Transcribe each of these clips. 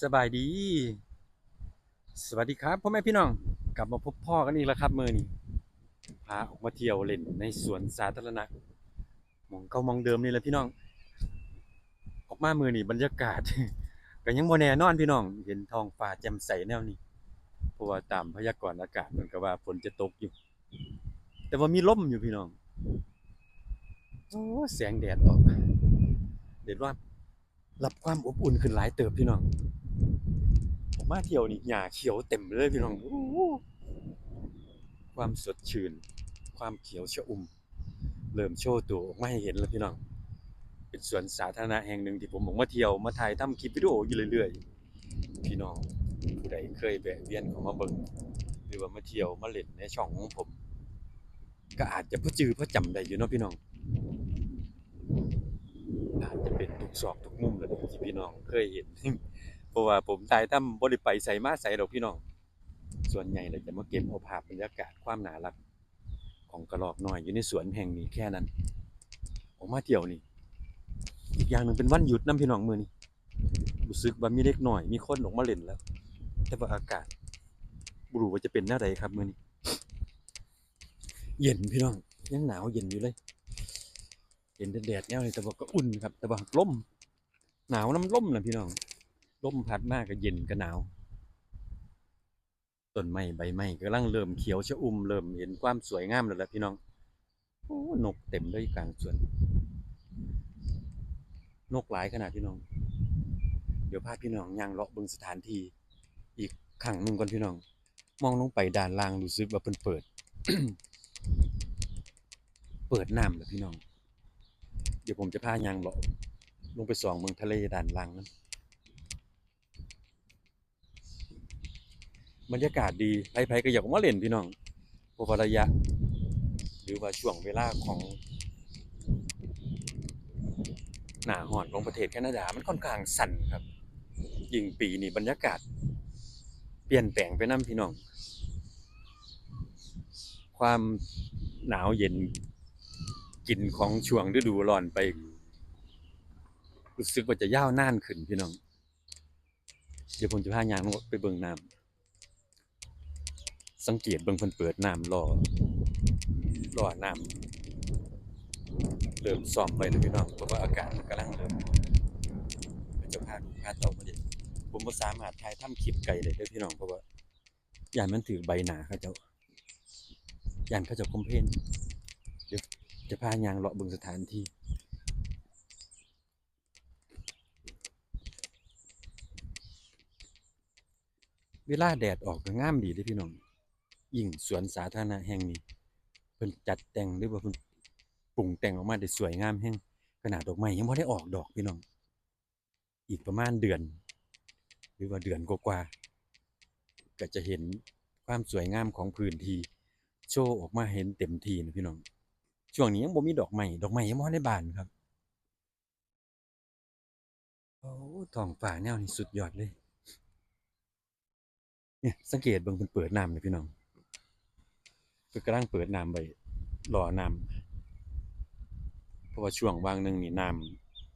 สบายดี สวัสดีครับพ่อแม่พี่น้องกลับมาพบพ่อกันอีกแล้วครับมือนี้พาออกมาเที่ยวเล่นในสวนสาธารณะมองเก่ามองเดิมนี่แหละพี่น้อง ออกมามือนี่บรรยากาศก็ยังบ่แน่นอนพี่น้อง เห็นทองฟ้าแจ่มใสแนวนี้เพราะว่าตามพยากรณ์อากาศมันก็ว่าฝนจะตกอยู่ แต่ว่ามีลมอยู่พี่น้องโอ้แสงแดดออกเด็ดว่า รับความอบอุ่นขึ้นหลายเติบพี่น้อง ผมมาเที่ยวนี่หญ้าเขียวเต็มเลยพี่น้องอความสดชื่น ความเขียวชอุ่ม เริ่มโชว์ตัวออกมาให้เห็นแล้วพี่น้อง เป็นสวนสาธารณะแห่งหนึ่งที่ผมออกมาเที่ยวมาถ่ายทำคลิปวิดีโออยู่เรื่อยๆ พี่น้องผู้ใดเคยแวะเวียนเข้ามาเบิ่งหรือว่ามาเที่ยวมาเล่นในช่องของผม ก็อาจจะพอจือพอจำได้อยู่เนาะพี่น้อง เป็นทุกซอกทุกมุมเลยที่พี่น้องเคยเห็นเพราะว่าผมถ่ายทำบ่ได้ไปใส่มาใส่ดอกพี่น้อง ส่วนใหญ่เราจะมาเก็บเอาภาพบรรยากาศความน่ารัก ของกระรอกน้อยอยู่ในสวนแห่งนี้แค่นั้นออกมาเที่ยวนี่ อีกอย่างหนึ่งเป็นวันหยุดนํพี่น้องมือนี้รู้สึกว่ามีเด็กหน้อยมีคนออกมาเล่นแล้ว แต่ว่าอากาศบรูว่าจะเป็นแนวใดครับมือนี้เย็นพี่น้องยังหนาวเย็นอยู่เลย เห็นแดดแนวนี้แต่ว่าก็อุ่นครับ แต่ว่าล่ม หนาวน้ำล่มนะพี่น้องล่มพัดมากก็เย็นก็หนาวต้นไม้ใบไม้กำลังเริ่มเขียวชอุ่มเริ่มเห็นความสวยงามแล้วละพี่น้องโอ้นกเต็มเลยกลางสวน นกหลายขนาดพี่น้อง เดี๋ยวพาพี่น้องย่างเลาะเบิ่งสถานที่อีกครั้งหนึ่งก่อนพี่น้อง มองลงไปด้านล่างรู้สึกว่าเพิ่นเปิด เปิดน้ำแล้วพี่น้อง เดี๋ยวผมจะพายางเลาะลงไปส่องเมืองทะเลด้านล่างนั้นบรรยากาศดีไผๆก็อยากมาเล่นพี่น้องเพราะว่าระยะ หรือว่าช่วงเวลาของ หน้าร้อนของประเทศแคนาดา มันค่อนข้างสั่นครับ ยิ่งปีนี้บรรยากาศ เปลี่ยนแปลงไปนํพี่น้อง ความหนาวเย็น กลิ่นของช่วงฤดูร้อนไป รู้สึกว่าจะยาวนานขึ้นพี่น้อง เดี๋ยวผมจะพายางลงไปเบิ่งน้ำสังเกตเบิ่งเพิ่นเปิดน้ำรอรอน้ำเริ่มซ่อมไปแล้วพี่น้องเพราะว่าอากาศกำลังเริ่มจะพาดูพาเต่ามาเด็ดผมบ่สามารถถ่ายทำคลิปไกลได้เด้อพี่น้องเพราะว่าย่านมันถือใบหนาเขาเจ้าย่านเขาจ้าคอมเพลน จะพายางเลาะบิ่งสถานที่เวลาแดดออกก็งามดีเด้อพี่น้องยิ่งสวนสาธารณะแห่งนี้เพิ่นจัดแต่งหรือว่าเพิ่นปรุงแต่งออกมาได้สวยงามแห่งขนาดดอกไม้ยังบ่ได้ออกดอกพี่น้อง อีกประมาณเดือน หรือว่าเดือนกว่าๆก็จะเห็นความสวยงามของพื้นที่โชว์ออกมาเห็นเต็มทีนะพี่น้อง ช่วงนี้ยังบ่มีดอกไม้ดอกไม้ยังบ่ได้บานครับโอ้ท้องฟ้าแนวนี้สุดยอดเลยเนี่ยสังเกตเบิ่งเพิ่นเปิดน้ำเลยพี่น้องเพิ่นกำลังเปิดน้ำไว้รอน้ำเพราะว่าช่วงวางหนึงนี่น้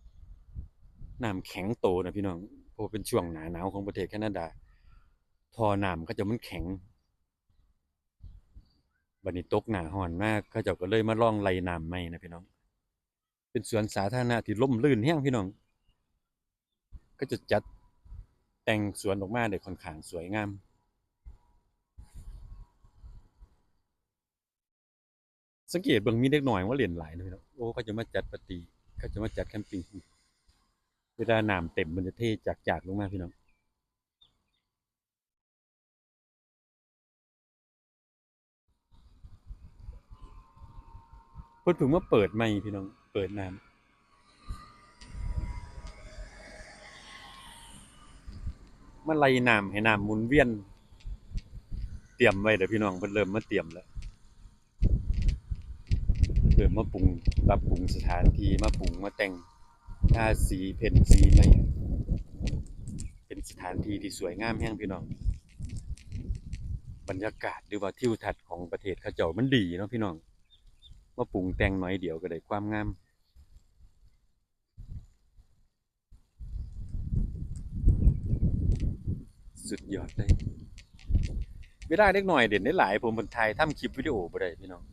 ำน้ำแข็งโตนะพี่น้องเพราะเป็นช่วงหนาหนาวของประเทศแคนาดาท่อน้ำเขาเจะมันแข็ง บัดนี้ตกหนาร้อนมากเขาเจ้าก็เลยมาล่องไล่น้ำใหม่นะพี่น้อง เป็นสวนสาธารณะที่ร่มรื่นแฮงพี่น้อง ก็จะจัดแต่งสวนออกมาได้ค่อนข้างสวยงามสังเกตเบิ่งมีเด็กน้อยว่าเล่นหลายเลยพี่น้องโอ้เขาจะมาจัดปาร์ตี้เขาจะมาจัดแคมปิ้งเวลาน้ำเต็มมันจะเทจากจากลงมาพี่น้อง พิ่นเพิ่งมาเปิดใหม่พี่น้อง เปิดน้ำมาไล่น้ำให้น้ำหมุนเวียน เตรียมไว้เดี๋ยวพี่น้องเพิ่นเริ่มมาเตรียมแล้วเริ่มมาปรุงรับปรุงสถานที่มาปรุงมาแต่งทาสีเพ้นสีใหม่เป็นสถานที่ที่สวยงามแห่งพี่น้อง บรรยากาศหรือว่าทิวทัศน์ของประเทศเขาเจ้ามันดีเนาะพี่น้อง มาปรุงแต่งหน่อยเดียวก็ได้ความงามสุดยอดเลยเวลาเล็กหน่อยเด่นได้หลาย ผมบนไทยทำคลิปวิดีโอบ่ได้พี่น้อง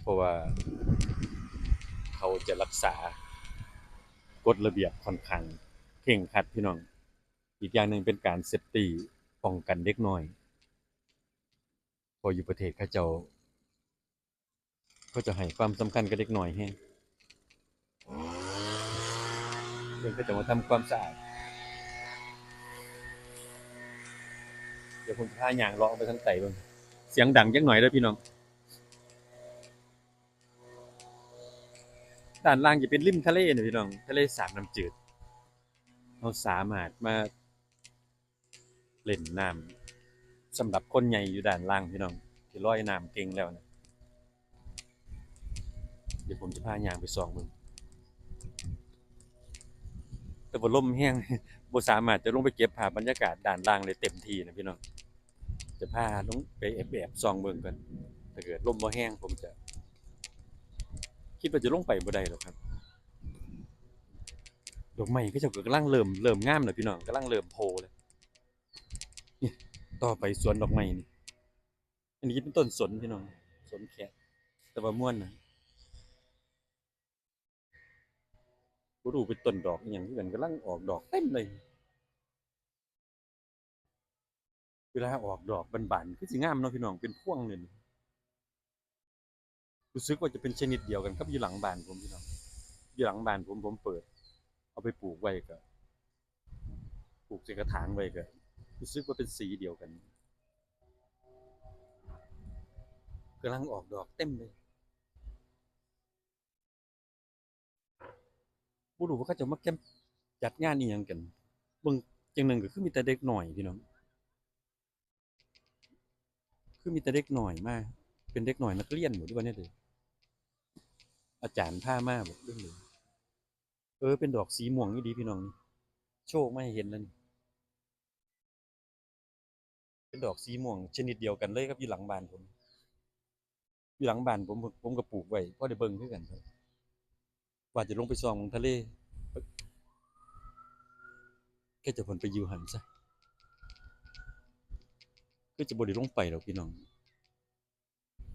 เพราะว่าเขาจะรักษากฎระเบียบค่อนข้างเข่งครัดพี่น้อง อีกอย่างหนึ่งเป็นการเซฟตี้ป้องกันเด็กหน้อย พออยู่ประเทศเขาเจ้า ก็จะให้ความสำคัญกับเด็กหน้อยแฮงเรื่องก็จะมาทำความสะอาดเดี๋ยวผมพาย่างเลาะไปทางไต่เบิ่งเสียงดังจักหน่อยเด้อพี่น้องด้านล่างจะเป็นริมทะเลนะพี่น้อง ทะเลสาบน้ำจืดเราสามารถมาเล่นน้ำสำหรับคนใหญ่อยู่ด้านล่างพี่น้องที่ลอยน้ำเก่งแล้วนะ ดี๋ยวผมจะพายางไปสองมึงแต่ว่าลมแห้งบ่สามารถจะลงไปเก็บภาพบรรยากาศด้านล่างได้เต็มที่นะพี่น้องจะพาลงไปแอบแอบๆสองเบิ่งกันถ้าเกิดลมบ่แห้งผมจะ คิดว่าจะลงไปบ่ได้หรอกครับดอกไม้ก็จะกำลังเริ่มเริ่มงามแล้วพี่น้องกำลังเริ่มโผล่เลยนี่ต่อไปสวนดอกไม้นี่อันนี้เป็นต้นสนพี่น้องสนแขกแต่ว่าม่วนนะ บ่รู้เป็นต้นดอกอหย่างที่กันกำลังออกดอกเต็มเลย เวลาออกดอกบานๆคือสิงามเนาะพี่น้องเป็นพวงเลยนี่รู้สึกว่าจะเป็นชนิดเดียวกันกับอยู่หลังบ้านผมพี่น้องอยู่หลังบ้านผมผมเปิด เอาไปปลูกไว้ก็ปลูกใส่กระถางไว้ก็รู้สึกว่าเป็นสีเดียวกันกำลังออกดอกเต็มเลย บ่รู้ว่าเขาจะมาแคมจัดงานอีหยังกันเบิ่งจังหนึ่งก็คือมีแต่เด็กหน้อยพี่น้องคือมีแต่เด็กหน่อยมาก เป็นเด็กหน่อยนักเรียนหมดด้วยเนี่ยเลยอาจารย์พามาบอกเรื่องเลยเออเป็นดอกสีม่วงนี่ดีพี่น้องนี่โชคไม่เห็นแล้วนี่เป็นดอกสีม่วงชนิดเดียวกันเลยครับอยู่หลังบ้านผมอยู่หลังบ้านผมผมก็ปลูกไว้พราะได้เบิ่งคือกันครับ ว่าจะลงไปส่องทะเลแค่จะผลไปอยู่หันซะก็จะบ่ได้ลงไปหรอกพี่น้อง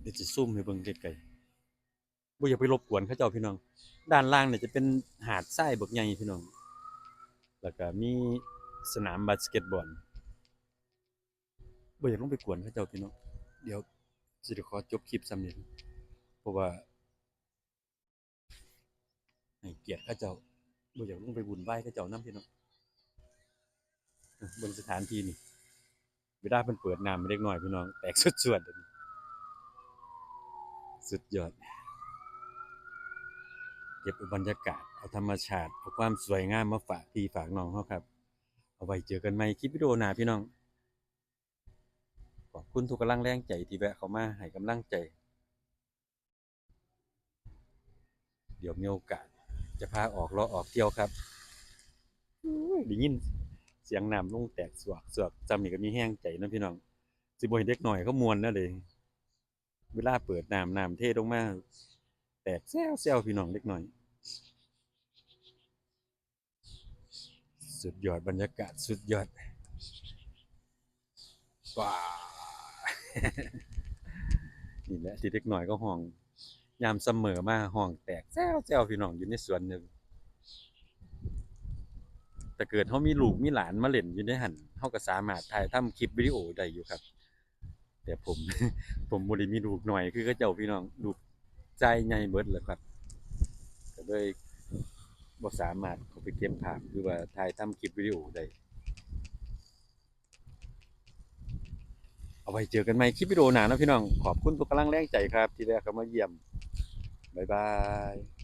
เดี๋ยวจะซุ่มให้เบิ่งไกลๆบ่อยาไปรบกวนเขาเจ้าพี่น้อง ด้านล่างเนี่ยจะเป็นหาดทรายบักใหญ่พี่น้อง แล้วก็มีสนามบาสเกตบอลบ่อยาลงไปกวนเขาเจ้าพี่น้อง เดี๋ยวสิได้ขอจบคลิปซ้ำนี้เพราะว่า ให้เกียรติเขาเจ้าบ่อยากลงไปวุ่นวายเขาเจ้าน้ำพี่น้องบิ่งสถานที่นี่เวลาเพิ่นเปิดน้ำเล็กน้อยพี่น้อง แตกสุดสวดเลยสุดยอด เก็บบรรยากาศ เอาธรรมชาติ เอาความสวยงามมาฝากพี่ฝากน้องเขาครับ เอาไว้เจอกันใหม่คลิปวิดีโอหน้าพี่น้อง ขอบคุณทุกกำลังแรงใจที่แวะเข้ามาให้กำลังใจ เดี๋ยวมีโอกาส จะพาออกเลาะออกเที่ยวครับได้ยินเสียงน้ำลงแตกสวกสวกจำนี่ก็มีแห้งใจนะพี่น้องสิบ่เห็นเด็กหน่อยเขามวนนะเลย เวลาเปิดน้ำน้ำเทลงมาแตกแซวแซวพี่น้องเล็กหน่อย สุดยอดบรรยากาศสุดยอดว้านี่แหละที่เด็กหน่อยก็ห้อง ยามเสมอมาห้องแตกแซวแซวพี่น้องอยู่ในสวนหนึ่งแต่เกิดเขามีลูกมีหลานมาเล่นอยู่ในหันเขาก็สามารถถ่ายทำคลิปวิดีโอได้อยู่ครับ แต่ผมผมบ่ได้มีลูกหน่อย คือเขาเจ้าพี่น้องลูกใจใหญ่เบิดแหล้วครับก็เลยบ่สามารถเขาไปเก็บภาพหรือว่าถ่ายทำคลิปวิดีโอได้เอาไว้เจอกันใหม่คลิปวิดีโอหนานาะพี่น้อง ขอบคุณทุกกำลังแรงใจครับ ที่ได้เข้ามาเยี่ยม บ๊ายบาย